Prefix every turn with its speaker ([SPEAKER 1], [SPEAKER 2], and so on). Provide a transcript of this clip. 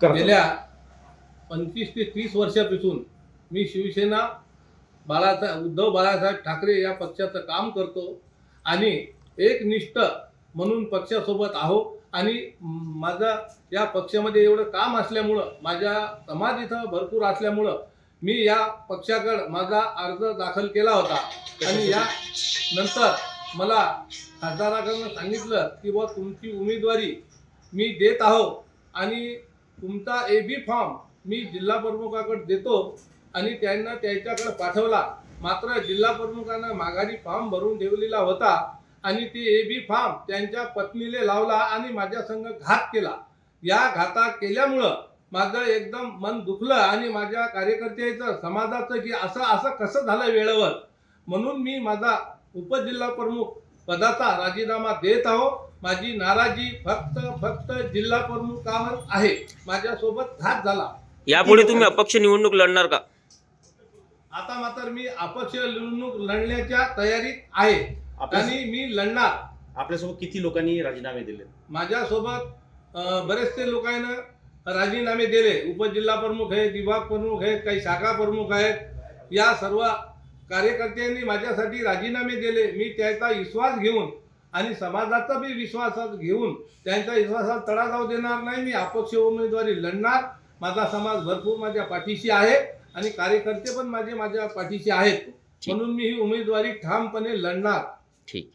[SPEAKER 1] गेल्या पंचवीस ते तीस वर्षापासून मी शिवसेना बाळासाहेब उद्धव बाळासाहेब ठाकरे या पक्षाचं काम करतो आणि एकनिष्ठ म्हणून पक्षासोबत आहो आणि माझा या पक्षामध्ये एवढं काम असल्यामुळं माझ्या समाज इथं भरपूर असल्यामुळं मी या पक्षाकडं माझा अर्ज दाखल केला होता. आणि या नंतर मला खासदाराकडनं सांगितलं की बा तुमची उमेदवारी मी देत आहो आणि तुमचा ए बी फॉर्म मी जिल्हा प्रमुखाकडे देतो आणि त्यांना त्याच्याकडे पाठवला. मात्र जिल्हा प्रमुखानं माघारी फॉर्म भरून ठेवलेला होता आणि ते ए बी फॉर्म त्यांच्या पत्नीले लावला आणि माझ्या संघ घात केला. या घाता केल्यामुळं माझं एकदम मन दुखलं आणि माझ्या कार्यकर्त्याचं समाजाचं की असं असं कसं झालं वेळेवर? म्हणून मी माझा उपजिल्हा प्रमुख पदाचा राजीनामा देत आहो. माझी नाराजी फक्त फक्त जिल्हा प्रमुखावर आहे. माझ्यासोबत घात झाला.
[SPEAKER 2] यापुढे तुम्ही अपक्ष निवडणूक लढणार का?
[SPEAKER 1] आता मात्र मी अपक्ष निवडणूक लढण्याच्या तयारीत आहे.
[SPEAKER 3] आपल्या
[SPEAKER 1] आणि मी लढणार.
[SPEAKER 3] आपल्यासोबत किती लोकांनी राजीनामे दिले?
[SPEAKER 1] माझ्यासोबत अं, बरेचसे लोकांना राजीनामे दिले. उपजिल्हा प्रमुख आहेत विभाग प्रमुख आहेत काही शाखा प्रमुख आहेत. या सर्व कार्यकर्त्यांनी माझ्यासाठी राजीनामे दिले. मी त्याचा विश्वास घेऊन आणि समाजाचा बी विश्वास घेऊन त्यांच्या विश्वासात तडा जाऊ देणार नाही. मी अपक्ष उमेदवारी लढणार. माझा समाज भरपूर माझ्या पाठीशी आहे आणि कार्यकर्ते पण माझे माझ्या पाठीशी आहेत. म्हणून मी ही उमेदवारी ठामपणे लढणार.
[SPEAKER 2] ठीक.